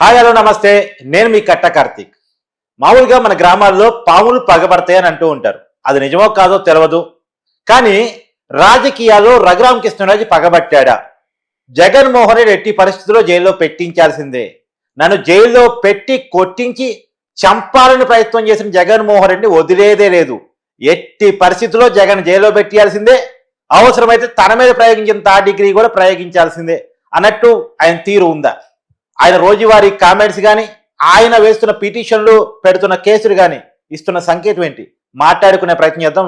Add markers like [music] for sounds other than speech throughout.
Hi hello నమస్తే. నేను మీ కట్ట కార్తీక్. మామూలుగా మన గ్రామాల్లో పాములు పగబడతాయి అని అంటూ ఉంటారు. అది నిజమో కాదో తెలియదు కానీ రాజకీయాల్లో రఘురామ కృష్ణరాజు పగబట్టాడా? జగన్మోహన్ రెడ్డి ఎట్టి పరిస్థితుల్లో జైల్లో పెట్టించాల్సిందే. నన్ను జైల్లో పెట్టి కొట్టించి చంపాలని ప్రయత్నం చేసిన జగన్మోహన్ రెడ్డిని వదిలేదే లేదు. ఎట్టి పరిస్థితుల్లో జగన్ జైల్లో పెట్టాల్సిందే అవసరమైతే తన మీద ప్రయోగించిన తా డిగ్రీ కూడా ప్రయోగించాల్సిందే. అన్నట్టు ఆయన తీరు ఉందా? ఆయన రోజువారీ కామెంట్స్ కానీ ఆయన వేస్తున్న పిటిషన్లు పెడుతున్న కేసులు కానీ ఇస్తున్న సంకేతం ఏంటి? మాట్లాడుకునే ప్రయత్నం చేద్దాం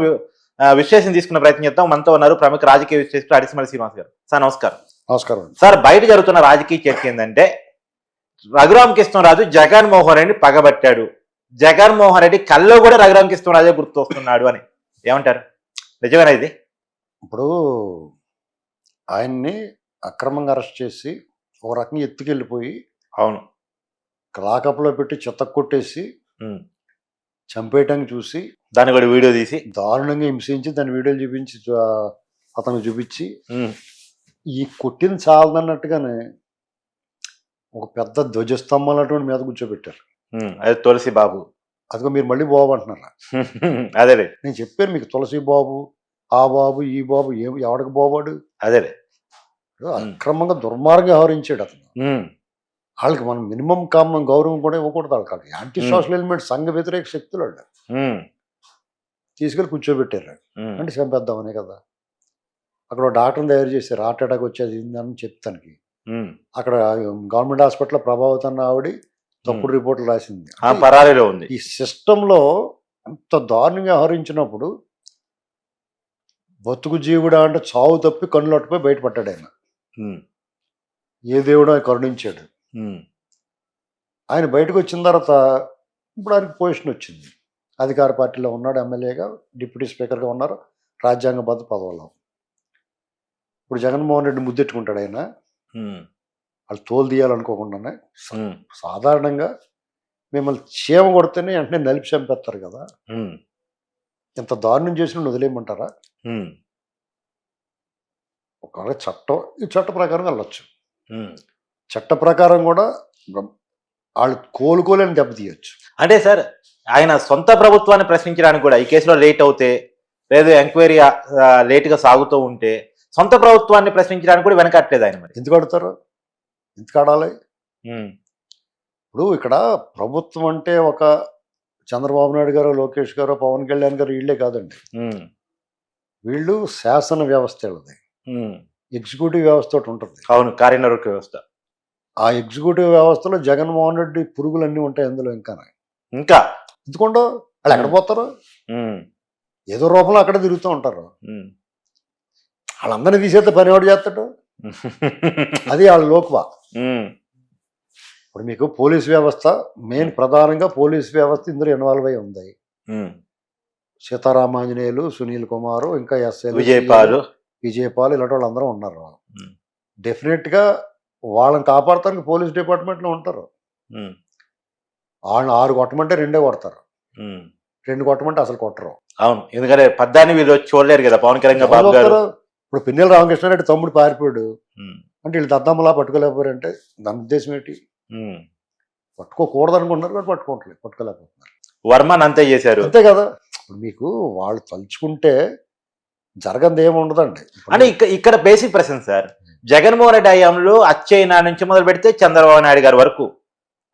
విశ్లేషణ తీసుకునే ప్రయత్నం చేద్దాం. మనతో ఉన్నారు ప్రముఖ రాజకీయ విశ్లేషకులు అడిసిమల్ శ్రీనివాస్ గారు. సార్ నమస్కారం. నమస్కారం. సార్ బయట జరుగుతున్న రాజకీయ చర్చ ఏంటంటే రఘురామ కృష్ణరాజు జగన్మోహన్ రెడ్డి పగబట్టాడు. జగన్మోహన్ రెడ్డి కల్లో కూడా రఘురామ కృష్ణరాజే గుర్తొస్తున్నాడు అని. ఏమంటారు? నిజమేనా ఇది? ఇప్పుడు ఆయన్ని అక్రమంగా అరెస్ట్ చేసి ఒక రకంగా ఎత్తుకెళ్ళిపోయి అవును. లాకప్లో పెట్టి చెత్త కొట్టేసి. చంపేయటానికి చూసి దాన్ని కూడా వీడియో తీసి దారుణంగా హింసించి దాని వీడియోలు చూపించి అతనికి చూపించి ఈ కొట్టింది చాలదన్నట్టుగానే ఒక పెద్ద ధ్వజస్తంభం అటువంటి మీద కూర్చోబెట్టారు. అదే తులసి బాబు. అదిగో మీరు మళ్ళీ బాబు అంటున్నారా. అదేలే. నేను చెప్పాను మీకు తులసి బాబు ఆ బాబు ఈ బాబు ఏ ఎవడికి బాబాడు అదేలే. అక్రమంగా దుర్మార్గంగా వ్యవహరించాడు అతను. వాళ్ళకి మనం మినిమం కామన్ గౌరవం కూడా ఇవ్వకూడదు వాళ్ళకి. యాంటీ. సోషల్ ఎలిమెంట్ సంఘ వ్యతిరేక శక్తులు వాళ్ళు. ఉమ్, తీసుకెళ్ళి కూర్చోబెట్టారు అంటే చంపేద్దామనే కదా. అక్కడ డాక్టర్ని తయారు చేసి హార్ట్ అటాక్ వచ్చేది అని చెప్తానికి. అక్కడ గవర్నమెంట్ హాస్పిటల్ ప్రభావితం ఆవిడ తప్పుడు రిపోర్ట్లు రాసింది. ఉంది. ఈ సిస్టంలో అంత దారుణంగా వ్యవహరించినప్పుడు బతుకు జీవుడా అంటే చావు తప్పి కన్నులట్టుపోయి బయటపడ్డాడు ఆయన. ఏ దేవుడో ఆయన కరుణించాడు ఆయన బయటకు వచ్చిన తర్వాత ఇప్పుడు ఆయనకు పొజిషన్ వచ్చింది. అధికార పార్టీలో ఉన్నాడు ఎమ్మెల్యేగా డిప్యూటీ స్పీకర్గా ఉన్నారు రాజ్యాంగబద్ధ పదవులో ఇప్పుడు జగన్మోహన్ రెడ్డి ముద్దెట్టుకుంటాడు ఆయన. వాళ్ళు తోలు తీయాలనుకోకుండానే. సాధారణంగా మిమ్మల్ని చీమ కొడితేనే వెంటనే నలిపి చంపేస్తారు కదా. ఇంత దారుణం చేసిన వదిలేయమంటారా? ఒకవేళ చట్టం ఈ చట్ట ప్రకారం వెళ్ళొచ్చు. చట్ట ప్రకారం కూడా వాళ్ళు కోలుకోలేని దెబ్బతీయచ్చు అంటే సార్ ఆయన సొంత ప్రభుత్వాన్ని ప్రశ్నించడానికి కూడా ఈ కేసులో లేట్ అవుతే లేదు ఎంక్వైరీ లేట్గా సాగుతూ ఉంటే సొంత ప్రభుత్వాన్ని ప్రశ్నించడానికి కూడా వెనకట్లేదు ఆయన మరి. ఎందుకు ఆడతారు? ఎందుకు ఆడాలి? ఇప్పుడు ఇక్కడ ప్రభుత్వం అంటే ఒక చంద్రబాబు నాయుడు గారు లోకేష్ గారు పవన్ కళ్యాణ్ గారు వీళ్ళే కాదండి. వీళ్ళు శాసన వ్యవస్థ. ఎగ్జిక్యూటివ్ వ్యవస్థ ఒకటి ఉంటుంది. అవును కార్యనిర్వహణ వ్యవస్థ. ఆ ఎగ్జిక్యూటివ్ వ్యవస్థలో జగన్మోహన్ రెడ్డి పురుగులు అన్నీ ఉంటాయి అందులో ఇంకా. ఇంకా? ఎందుకుండో వాళ్ళు ఎక్కడ పోతారు? ఏదో రూపంలో అక్కడ తిరుగుతూ ఉంటారు. వాళ్ళందరినీ తీసేస్తే పని ఎవడు చేస్తాడు? [laughs] అది వాళ్ళ లోకువా. ఇప్పుడు మీకు పోలీస్ వ్యవస్థ మెయిన్ ప్రధానంగా పోలీస్ వ్యవస్థ ఇందులో ఇన్వాల్వ్ అయి ఉంది. సీతారామాంజనేయులు సునీల్ కుమార్ ఇంకా ఎస్ఎల్ విజయపాల్ విజయపాల్ ఇలాంటి వాళ్ళందరూ ఉన్నారు. ఉమ్. డెఫినెట్గా వాళ్ళని కాపాడటానికి పోలీస్ డిపార్ట్మెంట్లో ఉంటారు వాళ్ళని ఆరు కొట్టమంటే రెండే కొడతారు. రెండు కొట్టమంటే అసలు కొట్టరు. అవును. ఎందుకంటే పద్దాన్ని వీళ్ళు వచ్చి చూడలేరు కదా పవన్ కళ్యాణ్ బాబు గారు? ఇప్పుడు పిన్నెల రామకృష్ణారెడ్డి తమ్ముడు పారిపోయాడు. అంటే వీళ్ళు దద్దమ్మలా పట్టుకోలేకపోయారంటే దాని ఉద్దేశం ఏంటి. పట్టుకోకూడదు అనుకుంటున్నారు కానీ పట్టుకోవట్లేదు పట్టుకోలేకపోతున్నారు. వర్మన్ అంతే చేశారు. అంతే కదా. ఇప్పుడు మీకు వాళ్ళు తలుచుకుంటే జరగంది ఏమి ఉండదండి ఇప్పుడు అంటే ఇక్కడ ఇక్కడ బేసిక్ ప్రశ్న సార్. జగన్మోహన్ రెడ్డి హయాంలో అచ్చయ్య నుంచి మొదలు పెడితే చంద్రబాబు నాయుడు గారి వరకు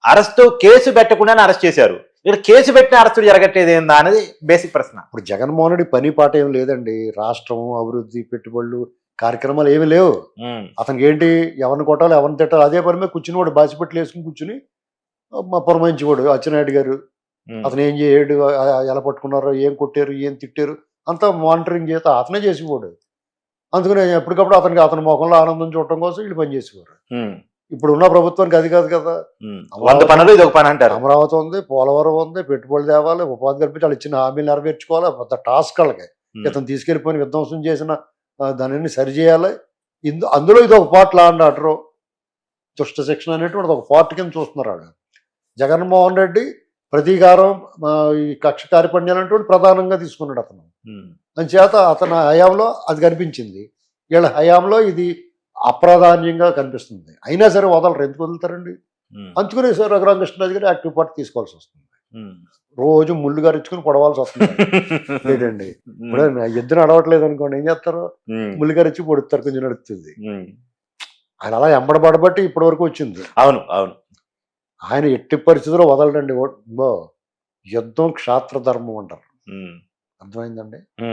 అరెస్ట్ కేసు పెట్టకుండానే అరెస్ట్ చేశారు. ఇక్కడ కేసు పెట్టిన అరెస్టు జరగట్లేదు ఏందా అనేది బేసిక్ ప్రశ్న. ఇప్పుడు జగన్మోహన్ రెడ్డి పని పాట ఏం లేదండి. రాష్ట్రం అభివృద్ధి పెట్టుబడులు కార్యక్రమాలు ఏమీ లేవు. అతనికి ఏంటి ఎవరిని కొట్టాలి ఎవరిని తిట్టాలి అదే పని మీద కూర్చుని వాడు బాసిపెట్లు వేసుకుని కూర్చుని మా పురమాయించేవాడు అచ్చెన్నాయుడు గారు. అతను ఏం చేయడు ఎలా పట్టుకున్నారో ఏం కొట్టారు ఏం తిట్టారు అంతా మానిటరింగ్ చేత అతనే చేసేవాడు. అందుకని ఎప్పటికప్పుడు అతనికి అతని ముఖంలో ఆనందం చూడటం కోసం వీళ్ళు పనిచేసేవారు ఇప్పుడు ఉన్న ప్రభుత్వానికి అది కాదు కదా. ఉమ్. వంద పనులు ఇది ఒక పని అంటారు. అమరావతి ఉంది పోలవరం ఉంది పెట్టుబడులు తేవాలి ఉపాధి కల్పించి వాళ్ళు ఇచ్చిన హామీలు నెరవేర్చుకోవాలి పెద్ద టాస్క్ వాళ్ళకి. ఇతను తీసుకెళ్ళిపోయిన విధ్వంసం చేసిన దానిని సరిచేయాలి. ఇందు అందులో ఇది ఒక పార్ట్ లా అండ్ ఆర్డర్ దుష్ట శిక్షణ అనేటువంటి ఒక పార్ట్ కింద చూస్తున్నారు వాళ్ళు జగన్మోహన్ రెడ్డి ప్రతీకారం ఈ కక్ష కార్యపణ్యాలు అనేటువంటి ప్రధానంగా తీసుకున్నాడు అతను. ఉమ్, చేత అతని హయాంలో అది కనిపించింది. వీళ్ళ హయాంలో ఇది అప్రాధాన్యంగా కనిపిస్తుంది. అయినా సరే వదలరు. ఎందుకు వదులుతారండి? అందుకనే సార్ రఘురామకృష్ణరాజు గారు యాక్టివ్ పార్ట్ తీసుకోవాల్సి వస్తుంది. రోజు ముళ్ళు గారిచ్చుకుని పొడవాల్సి వస్తుంది. [laughs] ఇప్పుడు ఇద్దరు నడవట్లేదు అనుకోండి. ఏం చేస్తారు? ముళ్ళు గారిచ్చి పొడుస్తారు. కొంచెం నడుస్తుంది. ఆయన అలా ఎంబడబడబట్టి ఇప్పటి వరకు వచ్చింది. అవును. అవును. ఆయన ఎట్టి పరిస్థితుల్లో వదలడండి. యుద్ధం క్షాత్ర ధర్మం అంటారు. అర్థమైందండి.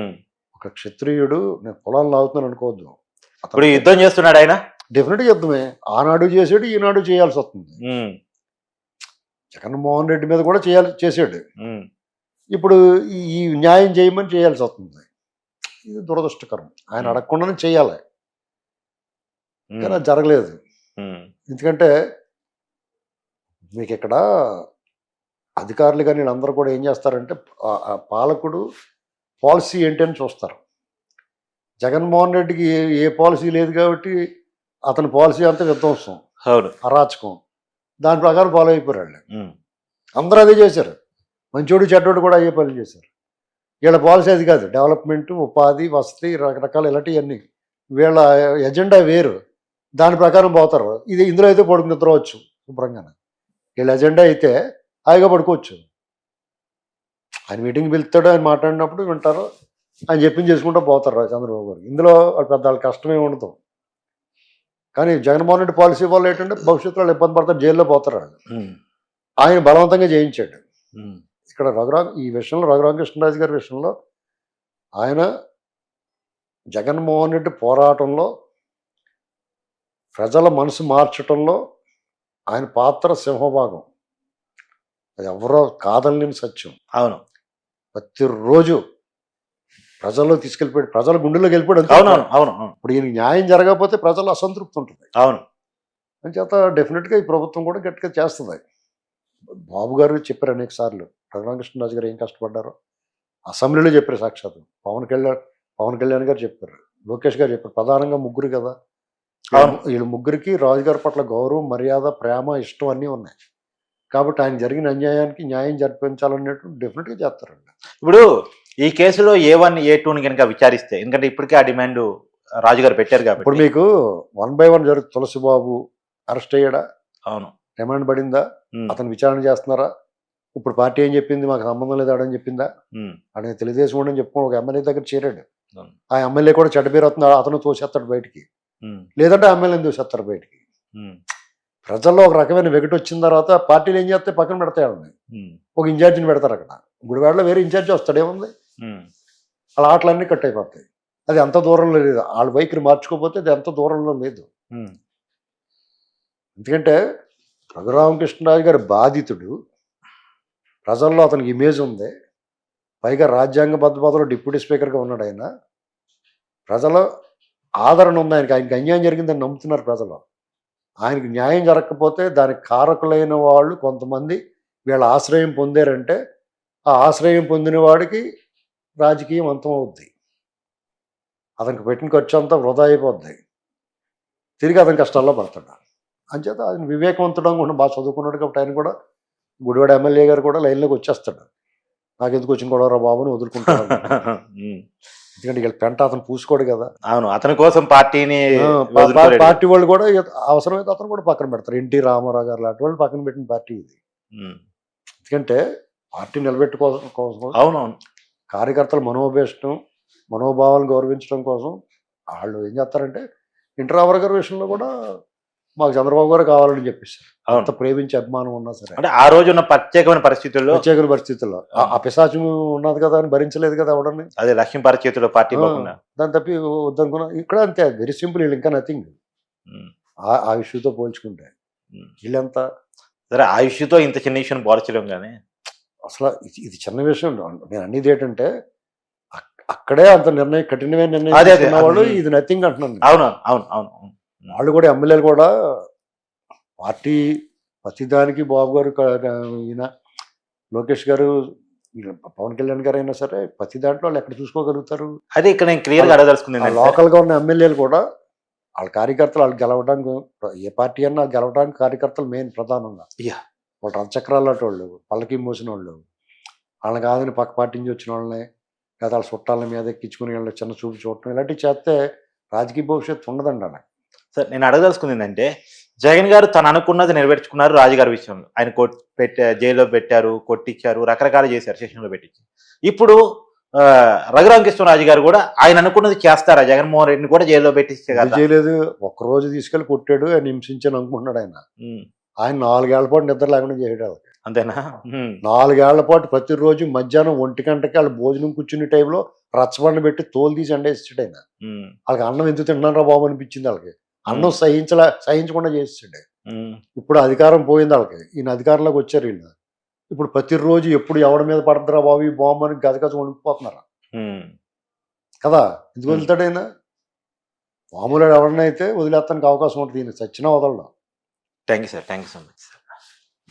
ఒక క్షత్రియుడు నేను పొలాలు లాగుతున్నాను అనుకోవద్దు. ఇప్పుడు యుద్ధం చేస్తున్నాడు ఆయన? డెఫినెట్ యుద్ధమే. ఆనాడు చేసాడు ఈనాడు చేయాల్సి వస్తుంది. జగన్మోహన్ రెడ్డి మీద కూడా చేయాలి చేసాడు. ఇప్పుడు ఈ- న్యాయం చేయమని చేయాల్సి వస్తుంది. ఇది దురదృష్టకరం. ఆయన. అడగకుండానే చేయాలి. కానీ జరగలేదు. ఎందుకంటే మీకు ఇక్కడ అధికారులు కానీ వీళ్ళందరూ కూడా ఏం చేస్తారంటే పాలకుడు పాలసీ ఏంటి అని చూస్తారు. జగన్మోహన్ రెడ్డికి ఏ ఏ పాలసీ లేదు కాబట్టి అతని పాలసీ అంతా విధ్వంసం అవును. అరాచకం. దాని ప్రకారం ఫాలో అయిపోయారు వాళ్ళు. అందరూ అదే చేశారు. మంచోడు చెడ్డోడు కూడా అయ్యే పనులు చేశారు. వీళ్ళ పాలసీ అది కాదు. డెవలప్మెంట్ ఉపాధి వసతి రకరకాల ఇలాంటివన్నీ. వీళ్ళ ఎజెండా వేరు. దాని ప్రకారం పోతారు. ఇది ఇందులో అయితే పడుకు నిద్రవచ్చు శుభ్రంగా వీళ్ళ ఎజెండా అయితే హాయిగా పడుకోవచ్చు. ఆయన మీటింగ్ పిలుస్తాడు ఆయన మాట్లాడినప్పుడు వింటారు ఆయన చెప్పింది చేసుకుంటూ పోతారు చంద్రబాబు గారు. ఇందులో వాళ్ళ పెద్ద వాళ్ళ కష్టమే ఉండదు. కానీ జగన్మోహన్ రెడ్డి పాలసీ వల్ల ఏంటంటే భవిష్యత్తులో వాళ్ళు ఇబ్బంది పడతారు జైల్లో పోతారు ఆయన బలవంతంగా చేయించాడు ఉమ్, ఇక్కడ రఘురామ్ ఈ విషయంలో రఘురామకృష్ణరాజు గారి విషయంలో ఆయన జగన్మోహన్ రెడ్డి పోరాటంలో ప్రజల మనసు మార్చటంలో ఆయన పాత్ర సింహభాగం. అది ఎవరో కాదనలేని సత్యం. అవును. ప్రతిరోజు ప్రజల్లో తీసుకెళ్ళిపోయాడు ప్రజల గుండెల్లోకి వెళ్ళిపోయాడు అంతే. అవును ఇప్పుడు ఈయన న్యాయం జరగకపోతే ప్రజలు అసంతృప్తి ఉంటుంది. అవును. అని చేత డెఫినెట్గా ఈ ప్రభుత్వం కూడా గట్టిగా చేస్తుంది. బాబు గారు చెప్పారు అనేక సార్లు రఘురామకృష్ణరాజు గారు ఏం కష్టపడ్డారో. అసెంబ్లీలో చెప్పారు సాక్షాత్ పవన్ కళ్యాణ్ పవన్ కళ్యాణ్ గారు చెప్పారు. లోకేష్ గారు చెప్పారు ప్రధానంగా ముగ్గురు కదా. వీళ్ళ ముగ్గురికి రాజుగారి పట్ల గౌరవం మర్యాద ప్రేమ ఇష్టం అన్నీ ఉన్నాయి. కాబట్టి ఆయన జరిగిన అన్యాయానికి న్యాయం జరిపించాలన్నట్టు డెఫినెట్గా చేస్తారండి. ఇప్పుడు ఈ కేసులో ఏ వన్ ఏ టూని కనుక విచారిస్తే ఎందుకంటే ఇప్పటికే ఆ డిమాండ్ రాజుగారు పెట్టారు ఇప్పుడు కాబట్టి మీకు వన్ బై వన్ జరుగుతుంది. తులసిబాబు అరెస్ట్ అయ్యాడా? అవును. రిమాండ్ పడిందా? అతను విచారణ చేస్తున్నారా? ఇప్పుడు పార్టీ ఏం చెప్పింది? మాకు సంబంధం లేదు ఆడని చెప్పిందా? ఆయన తెలుగుదేశం ఉండని చెప్పుకో ఒక ఎమ్మెల్యే దగ్గర చేరాడు. ఆ ఎమ్మెల్యే కూడా చెడ్డ పేరు అవుతుంది అతను తోసేస్తాడు బయటికి. లేదంటే ఎమ్మెల్యేని తోసేస్తారు బయటికి. ఉమ్, ప్రజల్లో ఒక రకమైన వెగటు వచ్చిన తర్వాత పార్టీలు ఏం చేస్తే పక్కన పెడతాయి ఒక ఇన్ఛార్జిని పెడతారు అక్కడ. గుడివాడలో వేరే ఇన్ఛార్జి వస్తాడు ఏముంది ఉమ్, అలా ఆటలన్నీ కట్ అయిపోతాయి. అది ఎంత దూరంలో లేదు. వాళ్ళ వైఖరి మార్చుకోకపోతే అది ఎంత దూరంలో లేదు. ఎందుకంటే రఘురామకృష్ణరాజు గారి బాధితుడు ప్రజల్లో అతనికి ఇమేజ్ ఉంది. పైగా రాజ్యాంగబద్ధ పదవిలో డిప్యూటీ స్పీకర్గా ఉన్నాడు ఆయన. ప్రజల ఆదరణ ఉంది. ఆయనకి ఆయనకి అన్యాయం జరిగిందని నమ్ముతున్నారు ప్రజలు. ఆయనకి న్యాయం జరగకపోతే దానికి కారకులైన వాళ్ళు కొంతమంది వీళ్ళ ఆశ్రయం పొందారంటే ఆ ఆశ్రయం పొందిన వాడికి రాజకీయం అంతం అవుద్ది అతనికి పెట్టిన ఖర్చు అంతా వృధా అయిపోద్ది. తిరిగి అతని కష్టాల్లో పడతాడు. అంచేత ఆయన వివేకవంతుడు కూడా బాగా చదువుకున్నాడు కాబట్టి ఆయన కూడా గుడివాడ ఎమ్మెల్యే గారు కూడా లైన్లోకి వచ్చేస్తాడు. నాకు ఎందుకు వచ్చిన గొడవరా బాబుని వదులుకుంటాడు. [laughs] ఎందుకంటే వీళ్ళ పెంట అతను పూసుకోడు కదా. అవును అతని కోసం పార్టీని. పార్టీ వాళ్ళు కూడా అవసరమైతే అతను కూడా పక్కన పెడతారు. ఎన్టీ రామారావు గారు లాంటి వాళ్ళు పక్కన పెట్టిన పార్టీ ఇది. ఎందుకంటే పార్టీ నిలబెట్టుకోవడం కోసం అవునవును. కార్యకర్తల మనోభేషణం మనోభావాలను గౌరవించడం కోసం వాళ్ళు ఏం చేస్తారంటే ఎన్టీ రామారావు గారి విషయంలో కూడా మాకు చంద్రబాబు గారు కావాలని చెప్పేసారు అవును. అంత ప్రేమించే అభిమానం ఉన్నా సరే. అంటే ఆ రోజు ఉన్న ప్రత్యేకమైన పరిస్థితుల్లో ప్రత్యేక పరిస్థితుల్లో. ఆ- పిశాచం ఉన్నది కదా అని భరించలేదు కదా ఎవడని అదే లక్ష్మీ పరిస్థితుల్లో పార్టీ దాని తప్పి వద్దనుకున్నా. ఇక్కడ అంతే వెరీ సింపుల్ వీళ్ళు ఇంకా నథింగ్ ఆ ఇష్యూతో పోల్చుకుంటే. వీళ్ళంతా సరే ఆ ఇష్యూతో ఇంత చిన్న ఇష్యూని పోల్చలేం కానీ. అసలు ఇది- చిన్న విషయం. నేను అనేది ఏంటంటే అక్- అక్కడే అంత నిర్ణయం కఠినమైన నిర్ణయం ఇది నథింగ్ అంటున్నాను నేను. అవును అవును అవును అవును. వాళ్ళు కూడా ఎమ్మెల్యేలు కూడా పార్టీ ప్రతిదానికి బాబు గారు ఈయన లోకేష్ గారు పవన్ కళ్యాణ్ గారు అయినా సరే ప్రతి దాంట్లో వాళ్ళు ఎక్కడ చూసుకోగలుగుతారు? అదే ఇక్కడ నేను క్లియర్గా అడగదలుచుకుంది ఆ ఏంటంటే, లోకల్గా ఉన్న ఎమ్మెల్యేలు కూడా వాళ్ళ కార్యకర్తలు వాళ్ళు గెలవడానికి ఏ పార్టీ అన్నా గెలవడానికి కార్యకర్తలు మెయిన్ ప్రధానంగా. Yeah. వాళ్ళు రథచక్రాలు లాంటి వాళ్ళు పల్లకి మోసిన వాళ్ళు వాళ్ళని కాదని పక్క పార్టీ నుంచి వచ్చిన వాళ్ళని లేదా వాళ్ళ చుట్టాల మీద ఎక్కించుకుని వాళ్ళు చిన్న చూపు చూడటం ఇలాంటివి చేస్తే రాజకీయ భవిష్యత్తు ఉండదండి అలా సార్ నేను అడగదలుచుకుంది ఏంటంటే జగన్ గారు తను అనుకున్నది నెరవేర్చుకున్నారు రాజుగారి విషయంలో. ఆయన కొట్ పెట్టా జైల్లో పెట్టారు కొట్టించారు రకరకాలు చేశారు సెషన్లో పెట్టించి. ఇప్పుడు రఘురామకృష్ణరాజు గారు కూడా ఆయన అనుకున్నది చేస్తారా? జగన్మోహన్ రెడ్డిని కూడా జైల్లో పెట్టించే ఎందుకు కదా చేయలేదు? ఒక్క రోజు తీసుకెళ్ళి కొట్టాడు ఆయన హింసించాను అనుకుంటున్నాడు ఆయన. ఆయన నాలుగేళ్ళ పాటు నిద్ర లేకుండా చేయడం. అంతేనా? నాలుగేళ్ళ పాటు ప్రతిరోజు మధ్యాహ్నం ఒంటి గంటకి వాళ్ళు భోజనం కూర్చునే టైంలో రచ్చబండ పెట్టి తోలు తీసి అండేస్తాడు ఆయన. వాళ్ళకి అన్నం ఎందుకు తింటున్నారా బాబు అనిపించింది వాళ్ళకి. అన్నం సహించలే సహించకుండా చేస్తాడు ఇప్పుడు అధికారం పోయింది వాళ్ళకి. ఈయన అధికారంలోకి వచ్చారు వీళ్ళు ఇప్పుడు ప్రతిరోజు ఎప్పుడు ఎవడి మీద పడతారా బాబు ఈ బాంబు అని గదగజ వణికిపోతున్నారు. కదా? ఎందుకు. వదులుతాడు ఆయన మామూలు ఎవరినైతే వదిలేస్తానికి అవకాశం ఉంటుంది ఈయన చచ్చినా వదలడం. Thank you sir thank you so much.